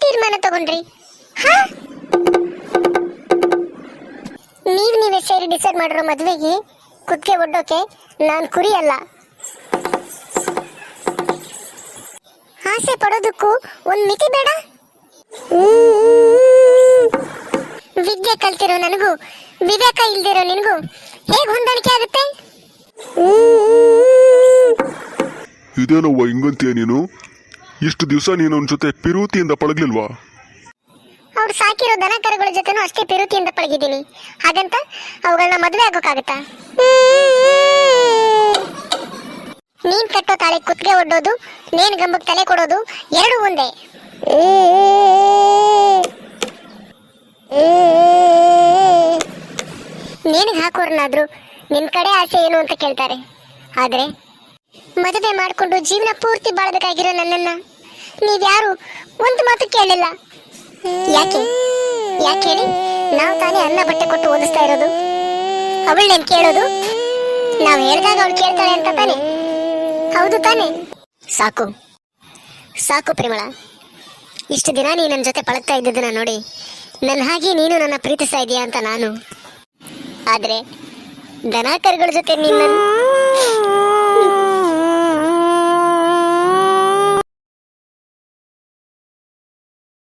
ತೀರ್ಮಾನ ತಗೊಂಡ್ರಿ. ಹಾ? ನೀವ್ ನೀವೇ ಸೇರಿ ಡಿಸೈಡ್ ಮಾಡಿರೋ ಮದ್ವೆಗೆ ಕುತ್ತಿಗೆ ಒಡ್ಡೋಕೆ ನಾನ್ ಕುರಿ ಅಲ್ಲ ಆಸೆ ಪಡೋದಕ್ಕೂ ಒಂದ್ ಮಿತಿ ಬೇಡ. ವಿದ್ಯೆ ಕಲ್ತಿರೋ ನನಗೂ, ವಿವೇಕ ಇಲ್ದಿರೋ ನಿನಗೂ ಹೇಗ್ ಹೊಂದಾಣಿಕೆ ಆಗುತ್ತೆ? ಇದೇನವ್ವ ಹಿಂಗಂತೀಯ ನೀನು? ಇಷ್ಟು ದಿವಸ ನೀನು ಅವನ ಜೊತೆ ಪಿರುತಿಯಿಂದ ಪಳಗ್ಲಿಲ್ವಾ? ಅವ್ರು ಸಾಕಿರೋ ದನ ಕರುಗಳ ಜೊತೆನೂ ಅಷ್ಟೇ ಪಿರುತಿಯಿಂದ ಪಳಗಿದ್ದೀನಿ. ಹಾಗಂತ ಅವುಗಳನ್ನ ಮದುವೆ ಆಗೋಕ್ಕಾಗತ್ತಾ? ನೀನ್ ಕಟ್ಟೋ ತಾಳೆ ಕುತ್ತಿಗೆ ಒಡ್ಡೋದು, ನೇನ್ ಗಂಬಕ್ ತಲೆ ಕೊಡೋದು ಎರಡು ಒಂದೇ. ನಿನಗೆ ಹಾಕೋರ್ನಾದ್ರು ನಿನ್ ಕಡೆ ಆಸೆ ಏನು ಅಂತ ಕೇಳ್ತಾರೆ. ಆದ್ರೆ ಮದುವೆ ಮಾಡಿಕೊಂಡು ಜೀವನ ಪೂರ್ತಿ ಬಾಳಬೇಕಾಗಿರೋ ನನ್ನನ್ನ ನೀವ್ಯಾರು? ಒಂದು ಮಾತು ಕೇಳಿಲ್ಲ. ಯಾಕೆ? ಯಾಕೆ ಹೇಳಿ? ನಾವು ತಾನೇ ಅನ್ನ ಬಟ್ಟೆ ಕೊಟ್ಟು ಓದಿಸ್ತಾ ಇರೋದು. ಅವಳನ್ನೇನ್ ಕೇಳೋದು? ನಾವು ಹೇಳಿದಾಗ ಅವಳು ಕೇಳ್ತಾಳೆ ಅಂತ ತಾನೆ? ಹೌದು ತಾನೆ? ಸಾಕು. ಸಾಕು ಪ್ರೇಮಳ. ಇಷ್ಟು ದಿನ ನೀ ನನ್ನ ಜೊತೆ ಪಳಗ್ತಾ ಇದ್ದದನ್ನ ನೋಡಿ ನನ್ನ ಹಾಗೆ ನೀನು ನನ್ನ ಪ್ರೀತಿಸ್ತಾ ಇದೀಯಾ ಅಂತ ನಾನು. ಆದ್ರೆ ದನ ಕರುಗಳ ಜೊತೆ ನಿನ್ನ